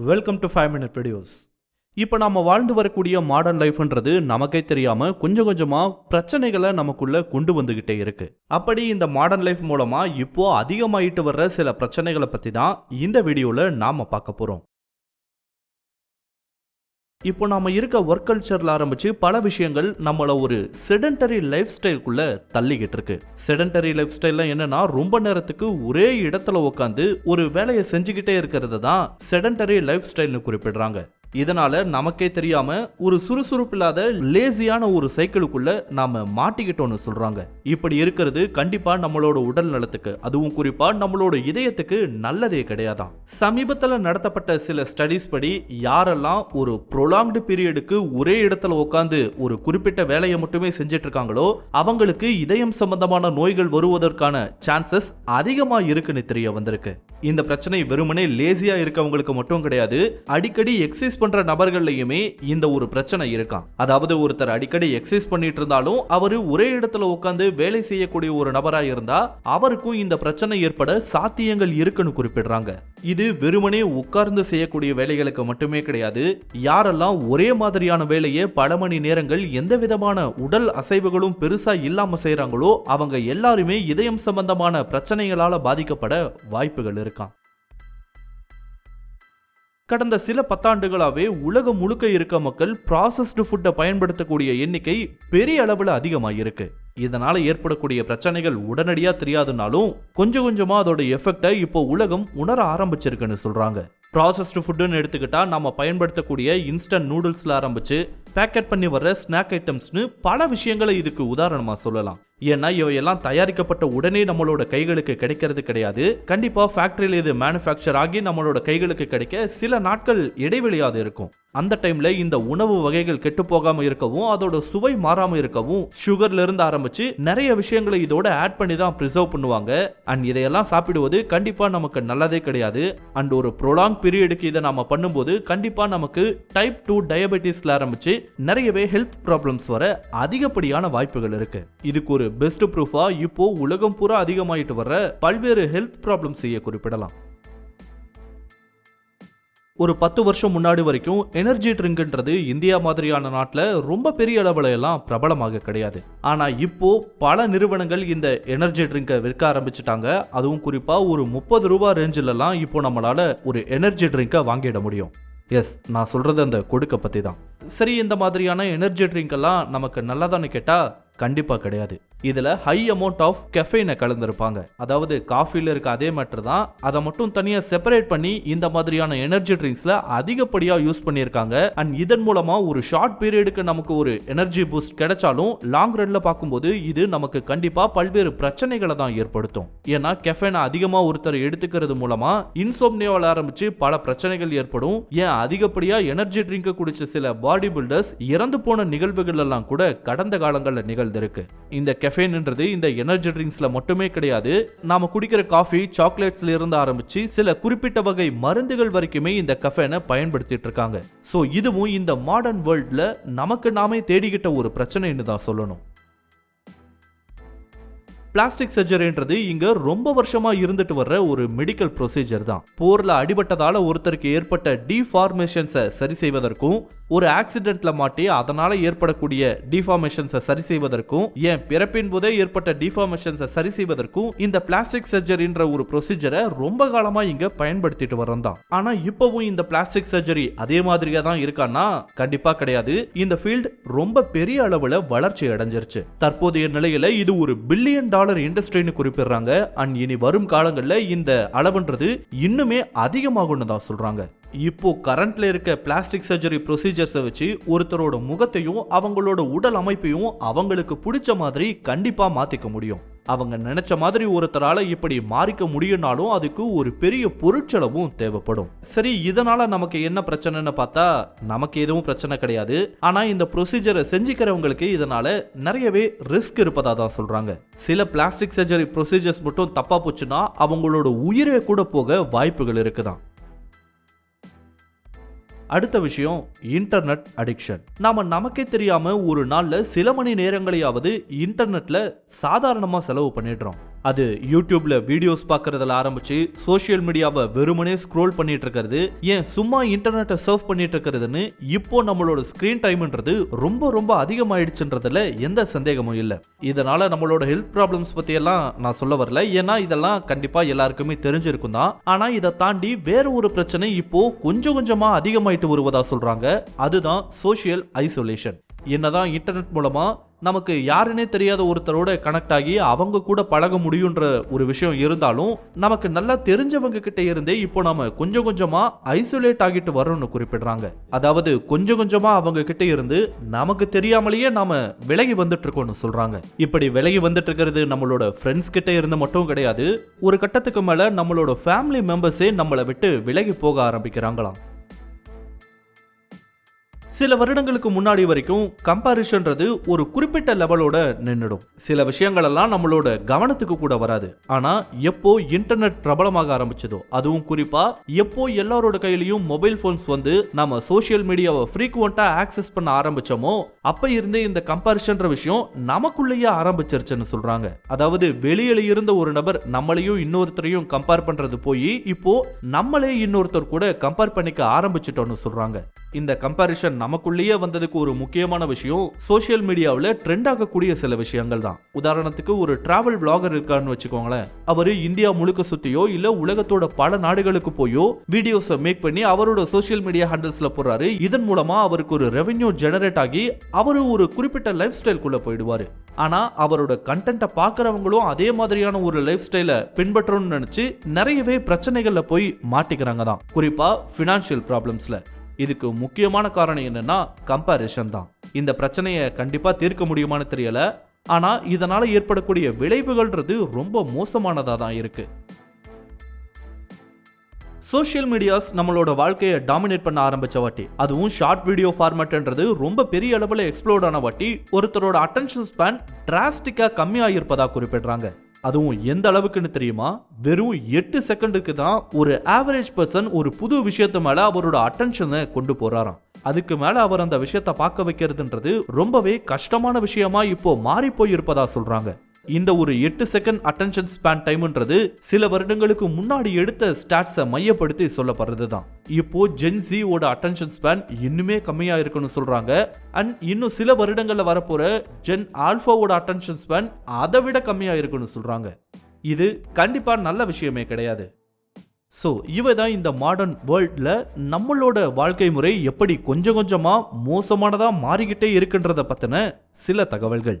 Welcome to five minute videos இப்போ நம்ம வாழ்ந்து வரக்கூடிய மாடர்ன் லைஃப்ன்றது நமக்கே தெரியாமல் கொஞ்சம் கொஞ்சமாக பிரச்சனைகளை நமக்குள்ளே கொண்டு வந்துக்கிட்டே இருக்குது அப்படி இந்த மாடர்ன் லைஃப் மூலமாக இப்போது அதிகமாயிட்டு வர்ற சில பிரச்சனைகளை பற்றி தான் இந்த வீடியோவில் நாம் பார்க்க போகிறோம் இப்போ நாம இருக்க ஒர்க் கல்ச்சர்ல ஆரம்பிச்சு பல விஷயங்கள் நம்மள ஒரு செடன்டரி லைஃப் ஸ்டைல்குள்ள தள்ளிக்கிட்டு இருக்கு செடன்டரி லைஃப் ஸ்டைல்ல என்னன்னா ரொம்ப நேரத்துக்கு ஒரே இடத்துல உட்காந்து ஒரு வேலையை செஞ்சுக்கிட்டே இருக்கிறது தான் செடன்டரி லைஃப் ஸ்டைல்னு குறிப்பிடுறாங்க. இதனால் நமக்கே தெரியாமல் ஒரு சுறுசுறுப்பு இல்லாத லேசியான ஒரு சைக்கிளுக்குள்ளே நாம் மாட்டிக்கிட்டோன்னு சொல்கிறாங்க இப்படி இருக்கிறது கண்டிப்பாக நம்மளோட உடல் நலத்துக்கு அதுவும் குறிப்பாக நம்மளோட இதயத்துக்கு நல்லதே கிடையாதான். சமீபத்தில் நடத்தப்பட்ட சில ஸ்டடீஸ் படி யாரெல்லாம் ஒரு ப்ரொலாங்டு பீரியடுக்கு ஒரே இடத்துல உட்காந்து ஒரு குறிப்பிட்ட வேலையை மட்டுமே செஞ்சுட்டு இருக்காங்களோ அவங்களுக்கு இதயம் சம்பந்தமான நோய்கள் வருவதற்கான சான்சஸ் அதிகமாக இருக்குன்னு தெரிய வந்திருக்கு. இந்த பிரச்சனை வெறுமனே லேசியா இருக்கவங்களுக்கு மட்டும் கிடையாது அடிக்கடி எக்ஸசைஸ் பண்ற நபர்கள்லயுமே இந்த ஒரு பிரச்சனை இருக்காம். அதாவது ஒருத்தர் அடிக்கடி எக்ஸசைஸ் பண்ணிட்டு இருந்தாலும் அவரு ஒரே இடத்துல உட்காந்து வேலை செய்யக்கூடிய ஒரு நபரா இருந்தா அவருக்கும் இந்த பிரச்சனை ஏற்பட சாத்தியங்கள் இருக்குன்னு குறிப்பிடுறாங்க. இது வெறுமனே உட்கார்ந்து செய்யக்கூடிய வேலைகளுக்கு மட்டுமே கிடையாது யாரெல்லாம் ஒரே மாதிரியான வேலையை பல மணி நேரங்கள் எந்த விதமான உடல் அசைவுகளும் பெருசா இல்லாம செய்யறாங்களோ அவங்க எல்லாருமே இதயம் சம்பந்தமான பிரச்சனைகளால பாதிக்கப்பட வாய்ப்புகள் இருக்கான். கடந்த சில பத்தாண்டுகளாகவே உலகம் முழுக்க இருக்க மக்கள் ப்ராசஸ்டு ஃபுட்டை பயன்படுத்தக்கூடிய எண்ணிக்கை பெரிய அளவில் அதிகமாக இருக்கு இதனால் ஏற்படக்கூடிய பிரச்சனைகள் உடனடியாக தெரியாதுனாலும் கொஞ்சம் கொஞ்சமாக அதோட எஃபெக்டை இப்போ உலகம் உணர ஆரம்பிச்சிருக்குன்னு சொல்கிறாங்க ப்ராசஸ்டு ஃபுட்டுன்னு எடுத்துக்கிட்டால் நம்ம பயன்படுத்தக்கூடிய இன்ஸ்டன்ட் நூடுல்ஸில் ஆரம்பிச்சு பேக்கெட் பண்ணி வர்ற ஸ்நாக் ஐட்டம்ஸ்னு பல விஷயங்களை இதுக்கு உதாரணமாக சொல்லலாம். ஏன்னா இவையெல்லாம் தயாரிக்கப்பட்ட உடனே நம்மளோட கைகளுக்கு கிடைக்கிறது கிடையாது. கண்டிப்பாக ஃபேக்டரியில் இது மேனுஃபேக்சர் ஆகி நம்மளோட கைகளுக்கு கிடைக்க சில நாட்கள் இடைவெளியாது இருக்கும். அந்த டைம்ல இந்த உணவு வகைகள் கெட்டு போகாம இருக்கவும் அதோட சுவை மாறாம இருக்கவும் சுகர்ல இருந்து ஆரம்பிச்சு நிறைய விஷயங்களை இதோட ஆட் பண்ணி தான் ப்ரிசர்வ் பண்ணுவாங்க. அண்ட் இதையெல்லாம் சாப்பிடுவது கண்டிப்பா நமக்கு நல்லதே கிடையாது. அண்ட் ஒரு ப்ரொலாங் பீரியடுக்கு இதை நாம பண்ணும்போது கண்டிப்பா நமக்கு டைப் டூ டயபெட்டிஸ்ல ஆரம்பிச்சு நிறையவே ஹெல்த் ப்ராப்ளம்ஸ் வர அதிகப்படியான வாய்ப்புகள் இருக்கு. இதுக்கு ஒரு பெஸ்ட் ப்ரூஃபா இப்போ உலகம் பூரா அதிகமாயிட்டு வர பல்வேறு ஹெல்த் ப்ராப்ளம்ஸையே குறிப்பிடலாம். ஒரு பத்து வருஷம் முன்னாடி வரைக்கும் எனர்ஜி ட்ரிங்க்ன்றது இந்தியா மாதிரியான நாட்டில் ரொம்ப பெரிய அளவில் எல்லாம் பிரபலமாக கிடையாது. ஆனால் இப்போ பல நிறுவனங்கள் இந்த எனர்ஜி ட்ரிங்கை விற்க ஆரம்பிச்சிட்டாங்க. அதுவும் குறிப்பாக ஒரு முப்பது ரூபாய் ரேஞ்சிலலாம் இப்போ நம்மளால் ஒரு எனர்ஜி ட்ரிங்கை வாங்கிட முடியும். எஸ் நான் சொல்கிறது அந்த கொடுக்க பற்றி தான் சரி இந்த மாதிரியான எனர்ஜி ட்ரிங்க் எல்லாம் நமக்கு நல்லதான்னு கேட்டால் கண்டிப்பாக கிடையாது. இதில் ஹை அமௌண்ட் ஆஃப் கெஃபைனை கலந்துருப்பாங்க. அதாவது காஃபியில் இருக்க அதே மேட்டர் தான். அதை மட்டும் தனியாக செப்பரேட் பண்ணி இந்த மாதிரியான எனர்ஜி ட்ரிங்க்ஸில் அதிகப்படியாக யூஸ் பண்ணியிருக்காங்க. அண்ட் இதன் மூலமாக ஒரு ஷார்ட் பீரியடுக்கு நமக்கு ஒரு எனர்ஜி பூஸ்ட் கிடைச்சாலும் லாங் ரன்ல பார்க்கும்போது இது நமக்கு கண்டிப்பாக பல்வேறு பிரச்சனைகளை தான் ஏற்படுத்தும். ஏன்னா கெஃபைனை அதிகமாக ஒருத்தர் எடுத்துக்கிறது மூலமாக இன்சோம்னியாவில் ஆரம்பித்து பல பிரச்சனைகள் ஏற்படும். ஏன் அதிகப்படியாக எனர்ஜி ட்ரிங்கை குடிச்ச சில பாடி பில்டர்ஸ் இறந்து போன நிகழ்வுகள் எல்லாம் கூட கடந்த காலங்களில் நிகழ்ந்திருக்கு. இந்த கெஃபைன்ன்றது இந்த எனர்ஜி ட்ரிங்க்ஸில் மட்டுமே கிடையாது. நாம் குடிக்கிற காஃபி சாக்லேட்ஸ்ல இருந்து ஆரம்பிச்சு சில குறிப்பிட்ட வகை மருந்துகள் வரைக்குமே இந்த கஃபேனை பயன்படுத்திட்டு இருக்காங்க. ஸோ இதுவும் இந்த மாடர்ன் வேர்ல்டில் நமக்கு நாமே தேடிக்கிட்ட ஒரு பிரச்சனைன்னு தான் சொல்லணும். பிளாஸ்டிக் சர்ஜரின்றது இங்க ரொம்ப வருஷமா இருந்துட்டு வர்ற ஒரு மெடிக்கல் ப்ரொசீஜர் தான். போர்ல அடிபட்டதால ஒருத்தருக்கு ஏற்பட்ட டிஃபார்மேஷன்ஸை சரி செய்வதற்கும் ஒரு ஆக்சிடென்ட்ல மாட்டி அதனால ஏற்படக்கூடிய டிஃபார்மேஷன்ஸை சரி செய்வதற்கும் ஏன் பிறப்பின் போதே ஏற்பட்ட டிஃபார்மேஷன்ஸை சரி செய்வதற்கும் இந்த பிளாஸ்டிக் சர்ஜரின்ற ஒரு ப்ரொசீஜரை ரொம்ப காலமா இங்க பயன்படுத்திட்டு வரோம் தான் ஆனா இப்பவும் இந்த பிளாஸ்டிக் சர்ஜரி அதே மாதிரியா தான் இருக்கான்னா? கண்டிப்பா கிடையாது. இந்த ஃபீல்டு ரொம்ப பெரிய அளவுல வளர்ச்சி அடைஞ்சிருச்சு. தற்போதைய நிலையில இது ஒரு பில்லியன் டாலர் இண்டஸ்ட்ரின்னு குறிப்பிடுறாங்க. அண்ட் இனி வரும் காலங்களில் இந்த அளவுன்றது இன்னுமே அதிகமாகும்னு தான் சொல்றாங்க. இப்போ கரண்ட்ல இருக்க பிளாஸ்டிக் சர்ஜரி ப்ரொசீஜர்ஸை வச்சு ஒருத்தரோட முகத்தையும் அவங்களோட உடல் அமைப்பையும் அவங்களுக்கு பிடிச்ச மாதிரி கண்டிப்பா மாத்திக்க முடியும். அவங்க நினைச்ச மாதிரி ஒருத்தரால இப்படி மாறிக்க முடியும்னாலும் அதுக்கு ஒரு பெரிய பொருட்செலவும் தேவைப்படும். சரி இதனால நமக்கு என்ன பிரச்சனைன்னு பார்த்தா நமக்கு எதுவும் பிரச்சனை கிடையாது. ஆனா இந்த ப்ரொசீஜரை செஞ்சுக்கிறவங்களுக்கு இதனால நிறையவே ரிஸ்க் இருப்பதா தான் சொல்றாங்க. சில பிளாஸ்டிக் சர்ஜரி ப்ரொசீஜர்ஸ் மட்டும் தப்பா போச்சுன்னா அவங்களோட உயிரே கூட போக வாய்ப்புகள் இருக்குதான். அடுத்த விஷயம் இன்டர்நெட் அடிக்ஷன் நாம நமக்கே தெரியாம ஒரு நாள்ல சில மணி நேரங்களையாவது இன்டர்நெட்ல சாதாரணமா செலவு பண்ணிடுறோம். அது யூடியூப்ல வீடியோஸ் பார்க்கறதுல ஆரம்பிச்சு சோஷியல் மீடியாவை வெறுமனே ஸ்க்ரோல் பண்ணிட்டு இருக்கிறது ஏன் சும்மா இன்டர்நெட்டை சர்வ் பண்ணிட்டு இருக்கிறதுன்னு இப்போ நம்மளோட ஸ்கிரீன் டைம்ன்றது ரொம்ப ரொம்ப அதிகமாயிடுச்சுன்றதுல எந்த சந்தேகமும் இல்லை. இதனால நம்மளோட ஹெல்த் ப்ராப்ளம்ஸ் பத்தி எல்லாம் நான் சொல்ல வரல. ஏன்னா இதெல்லாம் கண்டிப்பா எல்லாருக்குமே தெரிஞ்சிருக்கும் தான். ஆனா இதை தாண்டி வேற ஒரு பிரச்சனை இப்போ கொஞ்சம் கொஞ்சமா அதிகமாயிட்டு வருவதா சொல்றாங்க. அதுதான் சோஷியல் ஐசோலேஷன் என்னதான் இன்டர்நெட் மூலமா நமக்கு யாருன்னே தெரியாத ஒருத்தரோட கனெக்ட் ஆகி அவங்க கூட பழக முடியுன்ற ஒரு விஷயம் இருந்தாலும் நமக்கு நல்லா தெரிஞ்சவங்க கிட்ட இருந்தே இப்போ நாம கொஞ்சம் கொஞ்சமா ஐசோலேட் ஆகிட்டு வரோம்னு குறிப்பிடுறாங்க. அதாவது கொஞ்சம் கொஞ்சமா அவங்க கிட்ட இருந்து நமக்கு தெரியாமலேயே நாம விலகி வந்துட்டு இருக்கோம்னு சொல்றாங்க. இப்படி விலகி வந்துட்டு இருக்கிறது நம்மளோட ஃப்ரெண்ட்ஸ் கிட்ட இருந்து மட்டும் கிடையாது ஒரு கட்டத்துக்கு மேல நம்மளோட ஃபேமிலி மெம்பர்ஸே நம்மளை விட்டு விலகி போக ஆரம்பிக்கிறாங்களாம். சில வருடங்களுக்கு முன்னாடி வரைக்கும் கம்பாரிஷன்றது ஒரு குறிப்பிட்ட லெவலோட நின்றுடும் சில விஷயங்களெல்லாம் நம்மளோட கவனத்துக்கு கூட வராது. ஆனா எப்போ இன்டர்நெட் பிரபலமாக ஆரம்பிச்சதோ அதுவும் குறிப்பா எப்போ எல்லாரோட கையிலையும் மொபைல் போன்ஸ் வந்து நம்ம சோஷியல் மீடியாவை ஃப்ரீக்குவெண்ட்டாக ஆக்சஸ் பண்ண ஆரம்பிச்சோமோ அப்ப இருந்தே இந்த கம்பாரிஷன்ற விஷயம் நமக்குள்ளேயே ஆரம்பிச்சிருச்சுன்னு சொல்றாங்க. அதாவது வெளியில இருந்த ஒரு நபர் நம்மளையும் இன்னொருத்தரையும் கம்பேர் பண்றது போய் இப்போ நம்மளே இன்னொருத்தர் கூட கம்பேர் பண்ணிக்க ஆரம்பிச்சிட்டோம்னு சொல்றாங்க. இந்த கம்பாரிஷன் நமக்குள்ளேயே வந்ததுக்கு ஒரு முக்கியமான விஷயம் சோஷியல் மீடியாவில் ட்ரெண்ட் ஆகக்கூடிய சில விஷயங்கள் தான். உதாரணத்துக்கு ஒரு டிராவல் விளாகர் இருக்காருன்னு வச்சுக்கோங்களேன். அவர் இந்தியா முழுக்க சுற்றியோ இல்லை உலகத்தோட பல நாடுகளுக்கு போயோ வீடியோஸை மேக் பண்ணி அவரோட சோஷியல் மீடியா ஹேண்டில்ஸில் போடுறாரு. இதன் மூலமாக அவருக்கு ஒரு ரெவென்யூ ஜெனரேட் ஆகி அவரும் ஒரு குறிப்பிட்ட லைஃப் ஸ்டைல்குள்ள போயிடுவாரு. ஆனால் அவரோட கண்டென்ட்டை பார்க்குறவங்களும் அதே மாதிரியான ஒரு லைஃப் ஸ்டைலை பின்பற்றணும்னு நினச்சி நிறையவே பிரச்சனைகளில் போய் மாட்டிக்கிறாங்க தான். குறிப்பா ஃபினான்ஷியல் ப்ராப்ளம்ஸ்ல இதுக்கு முக்கியமான காரணம் என்னன்னா கம்பாரிசன் தான். இந்த பிரச்சனையை கண்டிப்பாக தீர்க்க முடியுமான்னு தெரியல. ஆனால் இதனால் ஏற்படக்கூடிய விளைவுகள்ன்றது ரொம்ப மோசமானதாக தான் இருக்கு. சோஷியல் மீடியாஸ் நம்மளோட வாழ்க்கையை டாமினேட் பண்ண ஆரம்பித்த வாட்டி அதுவும் ஷார்ட் வீடியோ ஃபார்மேட்ன்றது ரொம்ப பெரிய அளவில் எக்ஸ்ப்ளோர்ட் ஆன வாட்டி ஒருத்தரோட அட்டென்ஷன் ஸ்பேன் டிராஸ்டிக்காக கம்மியாகிருப்பதா குறிப்பிடுறாங்க. அதுவும் எந்த அளவுக்குன்னு தெரியுமா? வெறும் எட்டு செகண்டுக்கு தான் ஒரு ஆவரேஜ் பர்சன் ஒரு புது விஷயத்து மேலே அவரோட அட்டென்ஷனை கொண்டு போறாராம். அதுக்கு மேல அவர் அந்த விஷயத்தை பார்க்க வைக்கிறதுன்றது ரொம்பவே கஷ்டமான விஷயமா இப்போ மாறி போயிருப்பதா சொல்றாங்க. இந்த ஒரு எட்டு செகண்ட் அட்டென்ஷன் ஸ்பேன் டைம்ன்றது சில வருடங்களுக்கு முன்னாடி எடுத்த ஸ்டாட்ஸை மையப்படுத்தி சொல்லப்படுறது தான் இப்போ ஜென்சியோட அட்டென்ஷன் ஸ்பேன் இன்னுமே கம்மியா இருக்குன்னு சொல்றாங்க. அண்ட் இன்னும் சில வருடங்களில் வரப்போற ஜென் ஆல்ஃபாவோட அட்டென்ஷன் ஸ்பேன் அதை விட கம்மியா இருக்குன்னு சொல்றாங்க. இது கண்டிப்பா நல்ல விஷயமே கிடையாது. ஸோ இவை தான் இந்த மாடர்ன் வேர்ல்டில் நம்மளோட வாழ்க்கை முறை எப்படி கொஞ்சம் கொஞ்சமாக மோசமானதாக மாறிக்கிட்டே இருக்குன்றத பற்றின சில தகவல்கள்.